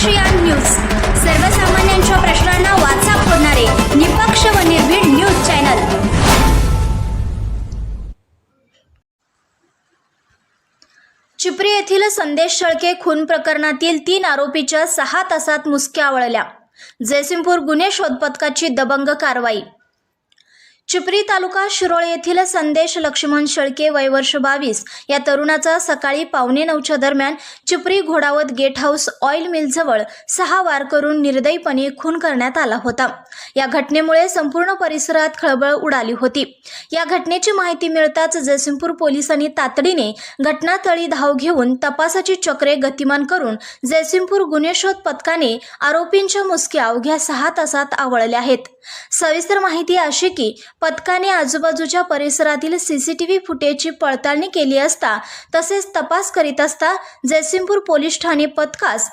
ASEAN news. सर्वसामान्यांच्या प्रश्नांना वाचा फोडणारे निपक्ष व निर्भीड न्यूज चॅनल. चिपरी येथील संदेश शळके खून प्रकरणातील तीन आरोपीच्या सहा तासात मुसक्या वळल्या जयसिंगपूर गुन्हे शोध दबंग कारवाई. चिपरी तालुका शिरोळ येथील संदेश लक्ष्मण शेळके वय वर्ष बावीस या तरुणाचा सकाळी पावणे नऊच्या दरम्यान Chipri Ghodawat gate house oil मिलजवळ सहा वार करून निर्दयीपणे खून करण्यात आला होता. या घटनेमुळे संपूर्ण परिसरात खळबळ उडाली होती. या घटनेची माहिती मिळताच जयसिंगपूर पोलिसांनी तातडीने घटनास्थळी धाव घेऊन तपासाची चक्रे गतिमान करून जयसिंगपूर गुन्हे शोध पथकाने आरोपींच्या मुसक्या अवघ्या सहा तासात आवळल्या आहेत. सविस्तर माहिती अशी की पथकाने आजूबाजूच्या परिसरातील सी सी टी व्ही फुटेजची पडताळणी केली असता तसेच तपास करीत असता जयसिंगपूर पोलीस ठाणे पथकास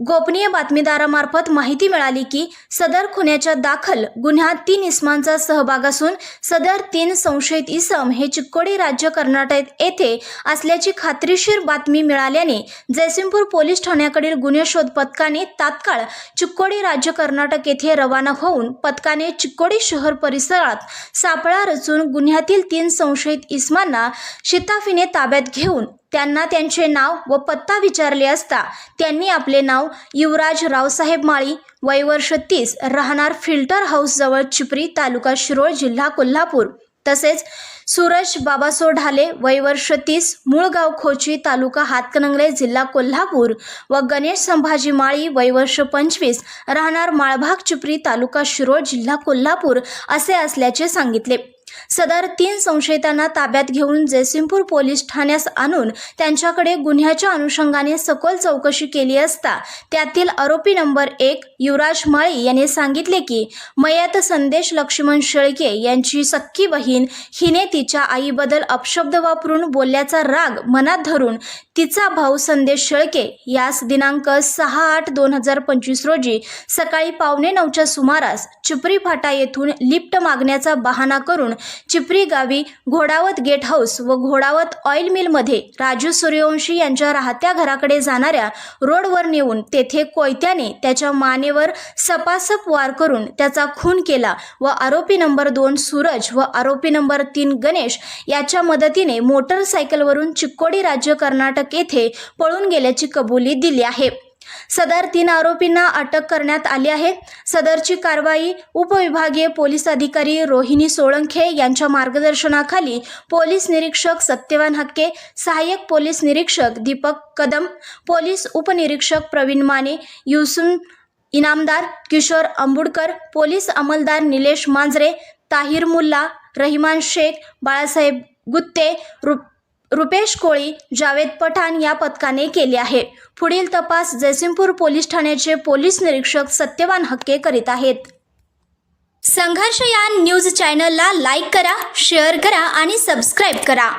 गोपनीय बातमीदारामार्फत माहिती मिळाली की सदर खुन्याच्या दाखल गुन्ह्यात तीन इसमांचा सहभाग असून सदर तीन संशयित इसम हे चिक्कोडी राज्य कर्नाटक येथे असल्याची खात्रीशीर बातमी मिळाल्याने जयसिंगपूर पोलीस ठाण्याकडील गुन्हे शोध पथकाने तात्काळ चिक्कोडी राज्य कर्नाटक येथे रवाना होऊन पथकाने चिक्कोडी शहर परिसरात सापळा रचून गुन्ह्यातील तीन संशयित इसमांना शिताफीने ताब्यात घेऊन त्यांना त्यांचे नाव व पत्ता विचारले असता त्यांनी आपले नाव युवराज रावसाहेब माळी वय वर्ष तीस राहणार फिल्टर हाऊस जवळ चिपरी तालुका शिरोळ जिल्हा कोल्हापूर. तसेच सूरज बाबासो ढाले वय वर्ष तीस मूळ गाव खोची तालुका हातकणंगले जिल्हा कोल्हापूर व गणेश संभाजी माळी वय वर्ष पंचवीस राहणार माळभाग चिपरी तालुका शिरोळ जिल्हा कोल्हापूर असे असल्याचे सांगितले. सदर तीन संशयितांना ताब्यात घेऊन जयसिंगपूर पोलीस ठाण्यास आणून त्यांच्याकडे गुन्ह्याच्या अनुषंगाने सखोल चौकशी केली असता त्यातील आरोपी नंबर एक युवराज माळी यांनी सांगितले की मयत संदेश लक्ष्मण शेळके यांची सख्खी बहीण हिने तिच्या आईबद्दल अपशब्द वापरून बोलल्याचा राग मनात धरून तिचा भाऊ संदेश शेळके यास दिनांक सहा आठ दोन हजार पंचवीस रोजी सकाळी पावणे नऊच्या सुमारास चिपरी फाटा येथून लिफ्ट मागण्याचा बहाणा करून चिपरी गावी घोडावत गेट हाऊस व घोडावत ऑइल मिलमध्ये राजू सूर्यवंशी यांच्या राहत्या घराकडे जाणाऱ्या रोडवर नेऊन तेथे कोयत्याने त्याच्या मानेवर सपासप वार करून त्याचा खून केला व आरोपी नंबर दोन सूरज व आरोपी नंबर तीन गणेश याच्या मदतीने मोटरसायकलवरून चिक्कोडी राज्य कर्नाटक येथे पळून गेल्याची कबुली दिली आहे. सदर तीन आरोपींना अटक करण्यात आली आहे. सदरची कारवाई उपविभागीय पोलीस अधिकारी रोहिणी सोळंखे यांच्या मार्गदर्शनाखाली पोलीस निरीक्षक सत्यवान हक्के सहाय्यक पोलीस निरीक्षक दीपक कदम पोलीस उपनिरीक्षक प्रवीण माने युसुम इनामदार किशोर आंबुडकर पोलीस अंमलदार निलेश मांजरे ताहिर मुल्ला रहिमान शेख बाळासाहेब गुत्ते रुप रुपेश कोळी जावेद पठाण या पथकाने केले आहे. पुढील तपास जयसिंगपूर पोलीस ठाण्याचे पोलीस निरीक्षक सत्यवान हक्के करीत आहेत. संघर्ष या न्यूज चॅनलला लाईक करा शेअर करा आणि सबस्क्राईब करा.